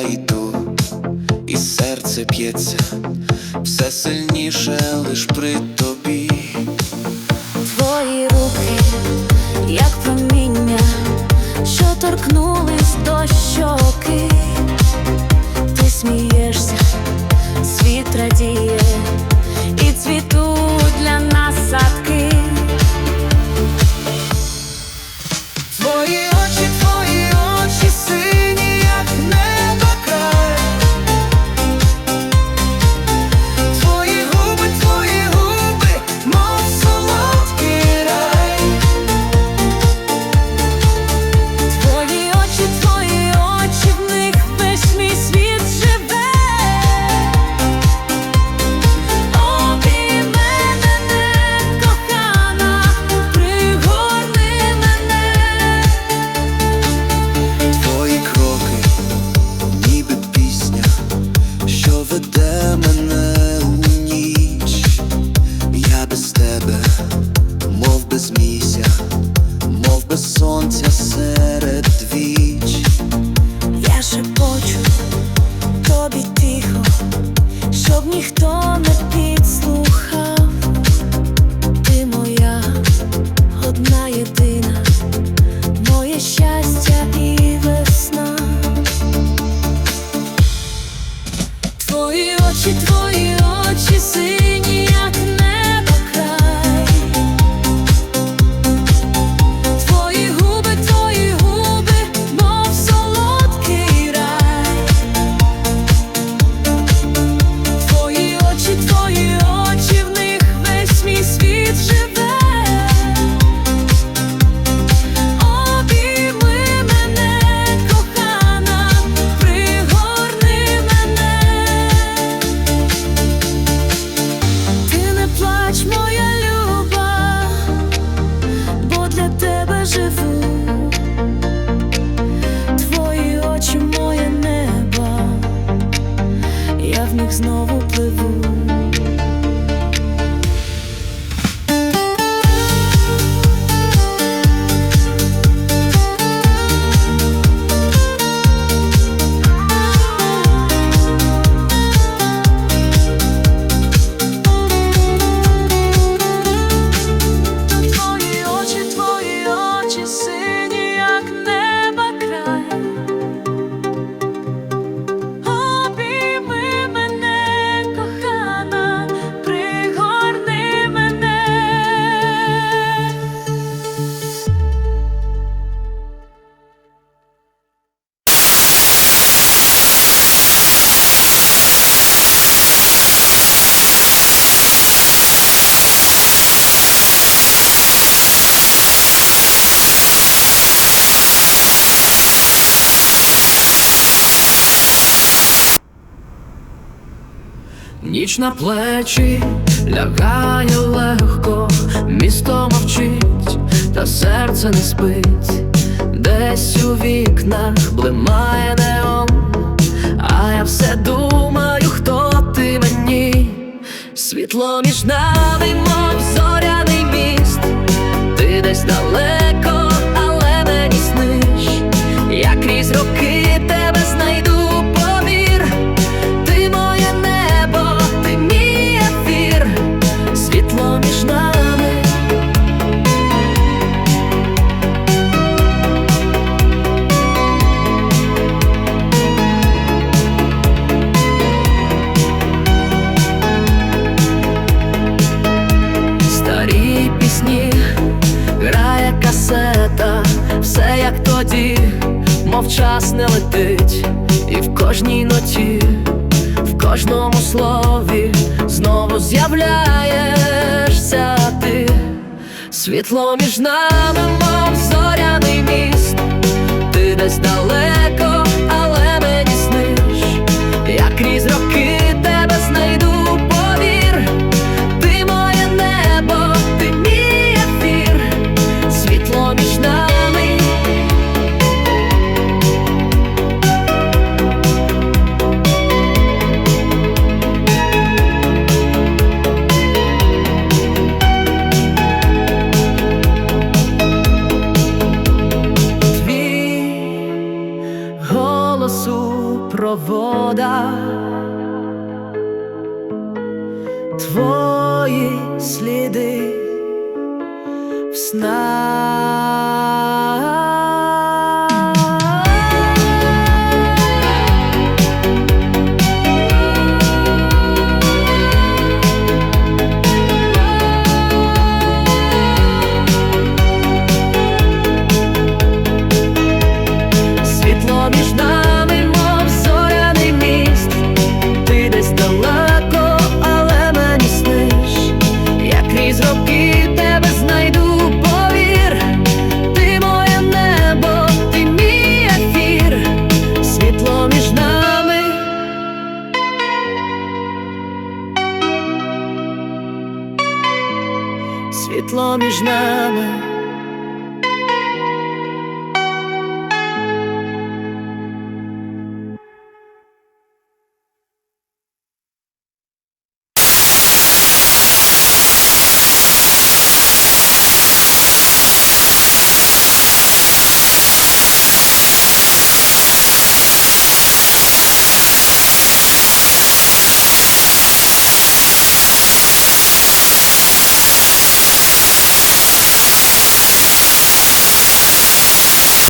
я йду, і серце п'ється все сильніше лиш при тобі. Твої руки, як проміння, що торкнули. see Ніч на плечі лягає легко, місто мовчить, та серце не спить, десь у вікнах блимає неон, а я все думаю, хто ти мені, світло між нами, мов зоряний міст, ти десь далеко мелоді, мов час не летить, і в кожній ноті, в кожному слові знову з'являєшся ти, світло між нами, мов зоряний міст, ти десь далеко в Світло між нами.